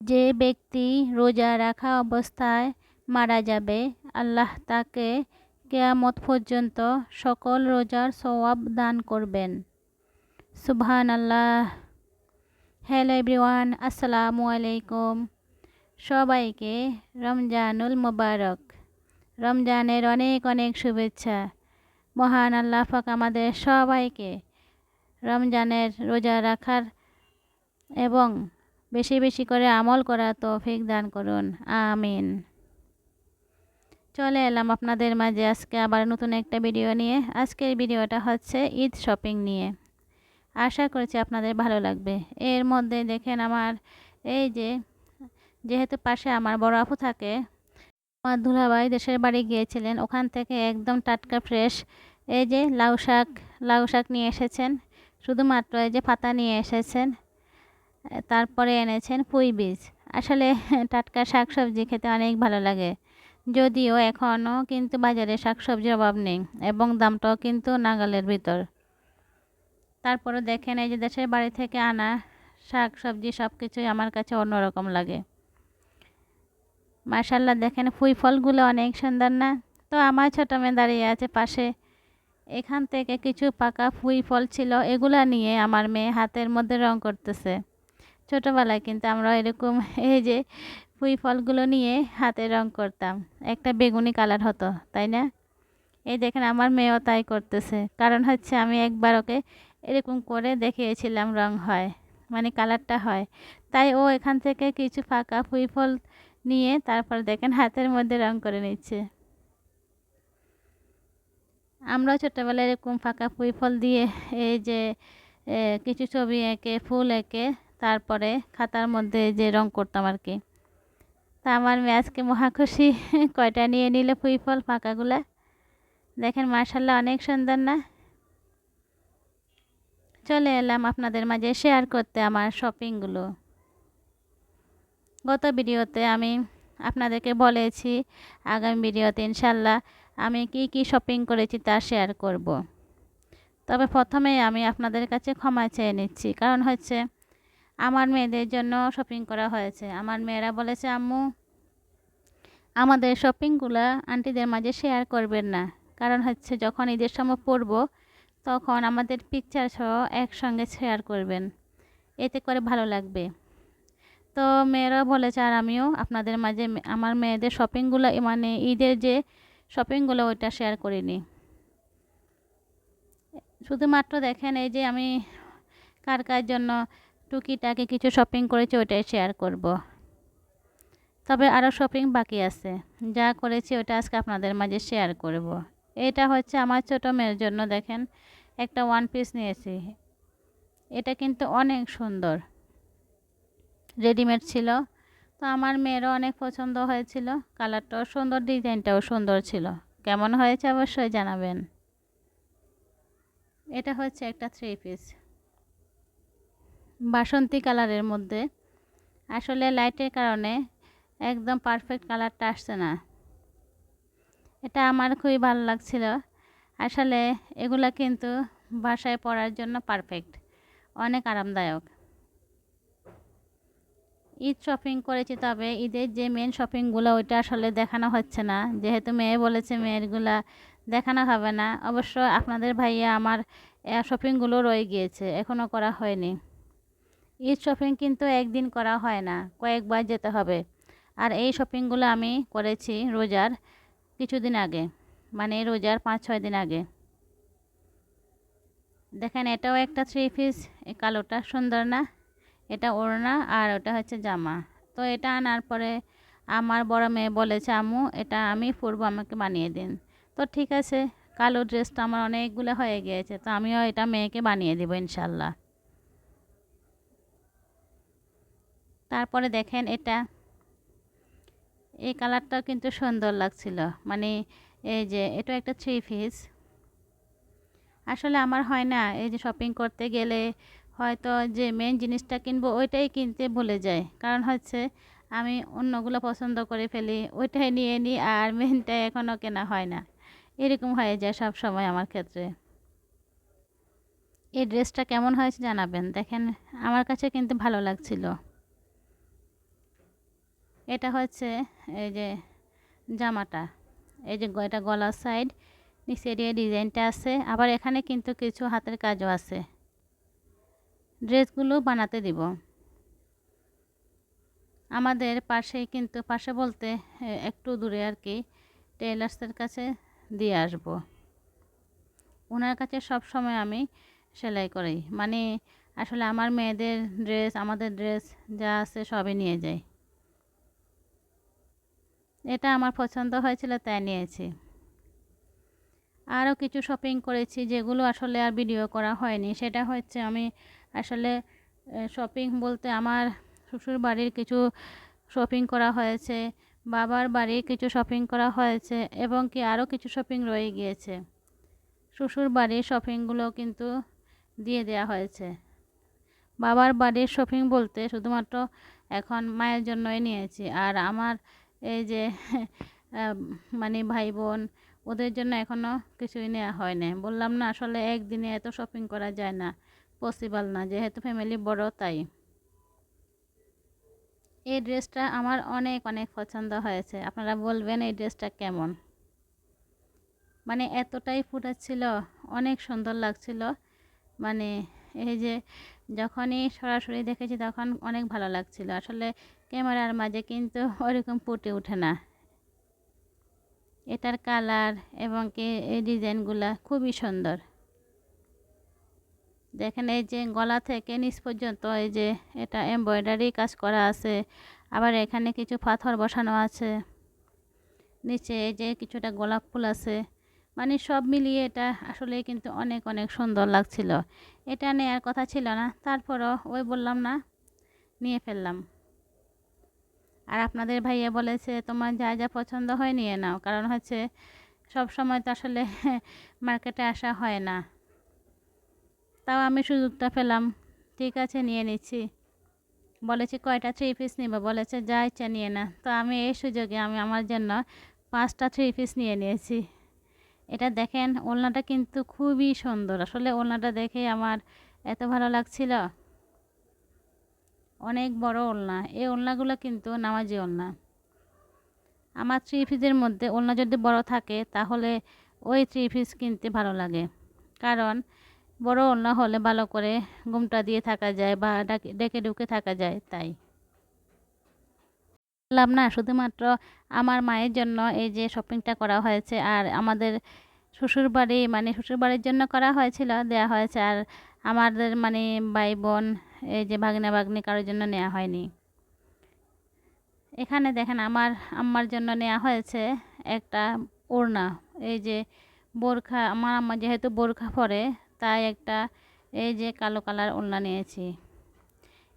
যে ব্যক্তি রোজা রাখা অবস্থায় মারা যাবে, আল্লাহ তাকে কেয়ামত পর্যন্ত সকল রোজার সওয়াব দান করবেন। সুবহান আল্লাহ হ্যালো এভরিওয়ান, আসসালামু আলাইকুম। সবাইকে রমজানুল মোবারক। রমজানের অনেক অনেক শুভেচ্ছা। মহান আল্লাহ পাক আমাদের সবাইকে রমজানের রোজা রাখার এবং বেশি বেশি করে আমল করা তৌফিক দান করুন। আমিন। চলে এলাম আপনাদের মাঝে আজকে আবার নতুন একটা ভিডিও নিয়ে। আজকের ভিডিওটা হচ্ছে ঈদ শপিং নিয়ে। আশা করছি আপনাদের ভালো লাগবে। এর মধ্যে দেখেন আমার এই যে, যেহেতু পাশে আমার বড় আপু থাকে, আমার দুলাভাই দেশের বাড়ি গিয়েছিলেন, ওখান থেকে একদম টাটকা ফ্রেশ এই যে লাউ শাক লাউ শাক নিয়ে এসেছেন। শুধুমাত্র এই যে পাতা নিয়ে এসেছেন। তারপরে এনেছেন পুঁই বীজ। আসলে টাটকা শাক সবজি খেতে অনেক ভালো লাগে। যদিও এখনও কিন্তু বাজারে শাক সবজির অভাব নেই এবং দামটাও কিন্তু নাগালের ভিতর। তারপরে দেখেন এই যে দেশের বাড়ি থেকে আনা শাক সবজি সব কিছুই আমার কাছে অন্যরকম লাগে। মার্শাল্লাহ দেখেন ফুই ফলগুলো অনেক সুন্দর না? তো আমার ছোটো মেয়ে দাঁড়িয়ে আছে পাশে। এখান থেকে কিছু পাকা ফুই ফল ছিল, এগুলা নিয়ে আমার মেয়ে হাতের মধ্যে রং করতেছে। ছোটোবেলায় কিন্তু আমরা এরকম এই যে ফুই ফলগুলো নিয়ে হাতে রং করতাম। একটা বেগুনি কালার হতো, তাই না? এই দেখেন আমার মেয়েও তাই করতেছে। কারণ হচ্ছে আমি একবার ওকে এরকম করে দেখিয়েছিলাম রং হয় মানে কালারটা হয়। তাই ও এখান থেকে কিছু ফাঁকা ফুই ফল নিয়ে তারপর দেখেন হাতের মধ্যে রং করে নিচ্ছে। আমরা ছোটোবেলায় এরকম ফাঁকা ফুই ফল দিয়ে এই যে কিছু ছবি এঁকে, ফুল এঁকে তারপরে খাতার মধ্যে যে রং করতাম আর কি। তা আমার মেয়ে আজকে মহাখুশি কয়টা নিয়ে নিলে ফুই ফল ফাঁকাগুলা? দেখেন মার্শাল্লাহ অনেক সুন্দর না? চলে এলাম আপনাদের মাঝে শেয়ার করতে আমার শপিংগুলো গত ভিডিওতে আমি আপনাদেরকে বলেছি, আগামী ভিডিওতে ইনশাল্লাহ আমি কি কি শপিং করেছি তা শেয়ার করব। তবে প্রথমে আমি আপনাদের কাছে ক্ষমা চেয়ে নিচ্ছি। কারণ হচ্ছে আমার মেয়েদের জন্য শপিং করা হয়েছে। আমার মেয়েরা বলেছে, আম্মু, আমাদের শপিংগুলো আন্টিদের মাঝে শেয়ার করবেন না। কারণ হচ্ছে যখন ঈদের সময় পড়ব তখন আমাদের পিকচার সহ একসঙ্গে শেয়ার করবেন। এতে করে ভালো লাগবে। তো মেয়েরা বলেছে, আর আমিও আপনাদের মাঝে আমার মেয়েদের শপিংগুলো মানে ঈদের যে শপিংগুলো ওইটা শেয়ার করিনি। শুধুমাত্র দেখেন এই যে আমি কার কার জন্য টুকিটাকে কিছু শপিং করেছি, ওইটাই শেয়ার করব। তবে আরও শপিং বাকি আছে। যা করেছি ওটা আজকে আপনাদের মাঝে শেয়ার করব। এটা হচ্ছে আমার ছোটো মেয়ের জন্য, দেখেন, একটা ওয়ান পিস নিয়েছি। এটা কিন্তু অনেক সুন্দর। রেডিমেড ছিল। তো আমার মেয়েরও অনেক পছন্দ হয়েছিল। কালারটাও সুন্দর ডিজাইনটাও সুন্দর ছিল। কেমন হয়েছে অবশ্যই জানাবেন। এটা হচ্ছে একটা থ্রি পিস বাসন্তী কালারের মধ্যে। আসলে লাইটের কারণে একদম পারফেক্ট কালারটা আসছে না। এটা আমার খুবই ভালো লাগছিল। আসলে এগুলা কিন্তু বাসায় পরার জন্য পারফেক্ট অনেক আরামদায়ক। ঈদ শপিং করেছি তবে ঈদের যে মেন শপিংগুলো ওইটা আসলে দেখানো হচ্ছে না। যেহেতু মেয়ে বলেছে মেয়েরগুলা দেখানো হবে না। অবশ্য আপনাদের ভাইয়া আমার শপিংগুলো রয়ে গিয়েছে। এখনও করা হয়নি। ঈদ শপিং কিন্তু একদিন করা হয় না, কয়েকবার যেতে হবে। আর এই শপিংগুলো আমি করেছি রোজার কিছুদিন আগে মানে রোজার পাঁচ ছয় দিন আগে। দেখেন, এটাও একটা থ্রি পিস কালোটা সুন্দর না, এটা ওড়না আর ওটা হচ্ছে জামা। তো এটা আনার পরে আমার বড় মেয়ে বলেছে, আম্মু, এটা আমি পরবো, আমাকে বানিয়ে দিন। তো ঠিক আছে, কালো ড্রেসটা আমার অনেকগুলো হয়ে গিয়েছে, তো আমিও এটা মেয়েকে বানিয়ে দেবো ইনশাল্লাহ। তারপরে দেখেন এটা। এই কালারটাও কিন্তু সুন্দর লাগছিল। মানে এই যে এটা একটা থ্রি পিস। আসলে আমার হয় না, এই যে শপিং করতে গেলে হয়তো যে মেন জিনিসটা কিনবো ওইটাই কিনতে ভুলে যায় কারণ হচ্ছে আমি অন্যগুলো পছন্দ করে ফেলি, ওইটাই নিয়ে নিই আর মেনটা এখনও কেনা হয় না। এরকম হয়ে যায় সব সময় আমার ক্ষেত্রে। এই ড্রেসটা কেমন হয়েছে জানাবেন। দেখেন, আমার কাছে কিন্তু ভালো লাগছিল। এটা হচ্ছে এই যে জামাটা, এই যে এটা গলার সাইড নিচে দিয়ে ডিজাইনটা আছে। আবার এখানে কিন্তু কিছু হাতের কাজও আছে। ড্রেসগুলো বানাতে দিব। আমাদের পাশে কিন্তু, পাশে বলতে একটু দূরে আর কি টেলার্সের কাছে দিয়ে আসব। ওনার কাছে সব সময় আমি সেলাই করি। মানে আসলে আমার মেয়েদের ড্রেস, আমাদের ড্রেস যা আছে সবই নিয়ে যাই। এটা আমার পছন্দ হয়েছিল তাই নিয়েছি। আরও কিছু শপিং করেছি যেগুলো আসলে আর ভিডিও করা হয়নি। সেটা হচ্ছে আমি আসলে শপিং বলতে আমার শ্বশুর বাড়ির কিছু শপিং করা হয়েছে, বাবার বাড়ির কিছু শপিং করা হয়েছে এবং কি আরও কিছু শপিং রয়ে গিয়েছে। শ্বশুর বাড়ির শপিংগুলো কিন্তু দিয়ে দেওয়া হয়েছে। বাবার বাড়ির শপিং বলতে শুধুমাত্র এখন মায়ের জন্যই নিয়েছি। আর আমার এই যে মানে ভাই বোন ওদের জন্য এখনও কিছুই নেওয়া হয় না বললাম না, আসলে একদিনে এত শপিং করা যায় না পসিবল না, যেহেতু ফ্যামিলি বড়, তাই। এই ড্রেসটা আমার অনেক অনেক পছন্দ হয়েছে। আপনারা বলবেন এই ড্রেসটা কেমন? মানে এতটাই ফুটাচ্ছিল, অনেক সুন্দর লাগছিল মানে এই যে যখনই সরাসরি দেখেছি তখন অনেক ভালো লাগছিল। আসলে ক্যামেরার মাঝে কিন্তু ওরকম ফুটে ওঠে না। এটার কালার এবং কি এই ডিজাইনগুলা খুবই সুন্দর। দেখেন এই যে গলা থেকে নিচ পর্যন্ত এই যে এটা এমব্রয়ডারি কাজ করা আছে। আবার এখানে কিছু পাথর বসানো আছে। নিচে এই যে কিছুটা গোলাপ ফুল আছে। মানে সব মিলিয়ে এটা আসলে কিন্তু অনেক অনেক সুন্দর লাগছিল। এটা নেওয়ার কথা ছিল না, তারপরও ওই বললাম না, নিয়ে ফেললাম। আর আপনাদের ভাইয়া বলেছে, তোমার যা যা পছন্দ হয় নিয়ে নাও। কারণ হচ্ছে সব সময় তো আসলে মার্কেটে আসা হয় না। তাও আমি সুযোগটা পেলাম। ঠিক আছে, নিয়ে নিচ্ছি। বলেছি, কয়টা থ্রি পিস নিব? বলেছে, যা ইচ্ছা নিয়ে না। তো আমি এই সুযোগে আমি আমার জন্য পাঁচটা থ্রি পিস নিয়ে নিয়েছি। এটা দেখেন ওলনাটা কিন্তু খুবই সুন্দর। আসলে ওলনাটা দেখে আমার এত ভালো লাগছিল। অনেক বড় ওলনা। এই ওলনাগুলো কিন্তু নামাজি ওলনা। আমার থ্রি পিসের মধ্যে ওলনা যদি বড় থাকে, তাহলে ওই থ্রি পিস কিনতে ভালো লাগে। কারণ বড় ওলনা হলে ভালো করে ঘুমটা দিয়ে থাকা যায় বা ডেকে ঢুকে থাকা যায়, তাই। বললাম না, শুধুমাত্র আমার মায়ের জন্য এই যে শপিংটা করা হয়েছে আর আমাদের শ্বশুরবাড়ি মানে শ্বশুরবাড়ির জন্য করা হয়েছিল, দেয়া হয়েছে আর আমাদের মানে ভাই বোন এই যে ভাগ্নে ভাগ্নি কারোর জন্য নেওয়া হয়নি। এখানে দেখেন আমার আম্মার জন্য নেওয়া হয়েছে একটা ওড়না, এই যে বোরখা, আমার আম্মা যেহেতু বোরখা পরে, তাই একটা এই যে কালো কালার ওড়না নিয়েছি।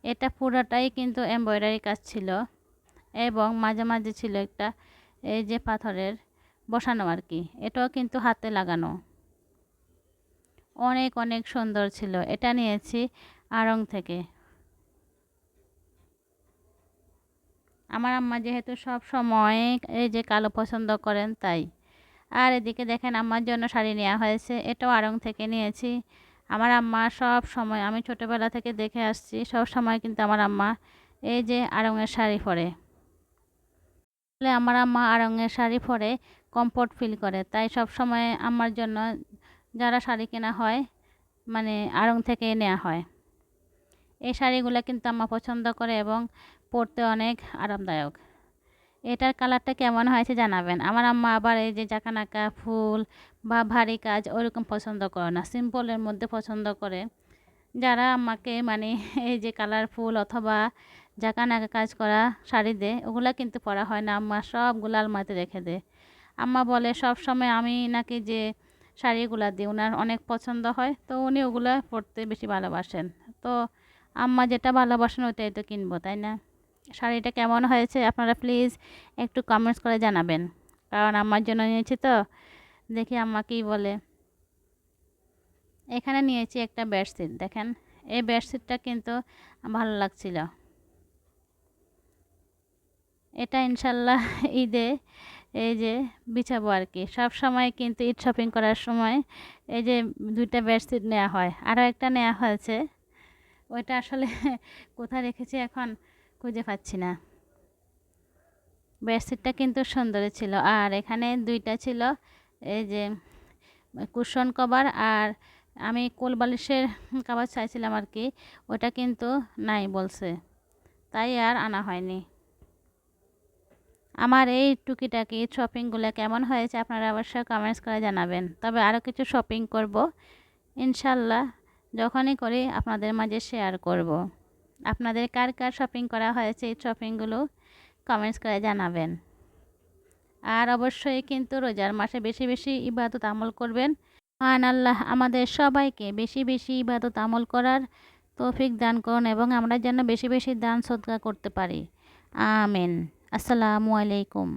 এটা পুরোটাই কিন্তু এমব্রয়ডারি কাজ ছিল। এবং মাঝে মাঝে ছিল একটা, এই যে পাথরের বসানো আর কি, এটাও কিন্তু হাতে লাগানো। অনেক অনেক সুন্দর ছিল। এটা নিয়েছি আড়ং থেকে। আমার আম্মা যেহেতু সব সময় এই যে কালো পছন্দ করেন তাই। আর এদিকে দেখেন আমার জন্য শাড়ি নেওয়া হয়েছে, এটাও আড়ং থেকে নিয়েছি। আমার আম্মা সব সময়, আমি ছোটোবেলা থেকে দেখে আসছি, সব সময় কিন্তু আমার আম্মা এই যে আড়ঙের শাড়ি পরে। আমার আম্মা আড়ঙের শাড়ি পরে কমফোর্ট ফিল করে। তাই সব সময় আমার জন্য যারা শাড়ি কেনা হয় মানে আড়ং থেকে নেওয়া হয়। এই শাড়িগুলো কিন্তু আমার পছন্দ করে এবং পরতে অনেক আরামদায়ক। এটার কালারটা কেমন হয়েছে জানাবেন? আমার আম্মা আবার এই যে জাকানাকা ফুল বা ভারী কাজ ওরকম পছন্দ করে না। সিম্পলের মধ্যে পছন্দ করে। যারা আমাকে মানে এই যে কালারফুল অথবা জাকানাকা কাজ করা, শাড়ি দেয় ওগুলো কিন্তু পরা হয় না। আম্মা সবগুলো আলমারিতে রেখে দেয় আম্মা বলে, সব সময় আমি নাকি যে শাড়িগুলো দিই ওনার অনেক পছন্দ হয়, তো উনি ওগুলো পরতে বেশি ভালোবাসেন। তো আম্মা যেটা ভালোবাসেন, ওইটাই তো কিনবো, তাই না? শাড়িটা কেমন হয়েছে, আপনারা প্লিজ একটু কমেন্টস করে জানাবেন। কারণ আমার জন্য নিয়েছি তো। দেখি আম্মা কী বলে। এখানে নিয়েছি একটা বেডশিট দেখেন। এই বেডশিটটা কিন্তু ভালো লাগছিল। এটা ইনশাল্লাহ ঈদে এই যে বিছাবো আর কি সব সময় কিন্তু ঈদ শপিং করার সময় এই যে দুইটা বেডশিট নেওয়া হয়। আরও একটা নেওয়া হয়েছে। ওইটা আসলে কোথায় রেখেছি এখন খুঁজে পাচ্ছি না। বেডশিটটা কিন্তু সুন্দরই ছিল। আর এখানে দুইটা ছিল এই যে কুশন কভার আর আমি কোল বালিশের কভার চাইছিলাম আর কি ওটা কিন্তু নাই বলছে। তাই আর আনা হয়নি। আমার এই টুকিটাকি শপিংগুলো কেমন হয়েছে আপনারা অবশ্যই কমেন্টস করে জানাবেন। তবে আরও কিছু শপিং করব। ইনশাল্লাহ যখনই করি আপনাদের মাঝে শেয়ার করব। আপনাদের কার কার শপিং করা হয়েছে এই শপিংগুলো কমেন্টস করে জানাবেন। আর অবশ্যই কিন্তু রোজার মাসে বেশি বেশি ইবাদত আমল করবেন। মহান আল্লাহ আমাদের সবাইকে বেশি বেশি ইবাদত আমল করার তৌফিক দান করুন এবং আমরা যেন বেশি বেশি দান সদকা করতে পারি। আমেন। আসসালামু আলাইকুম।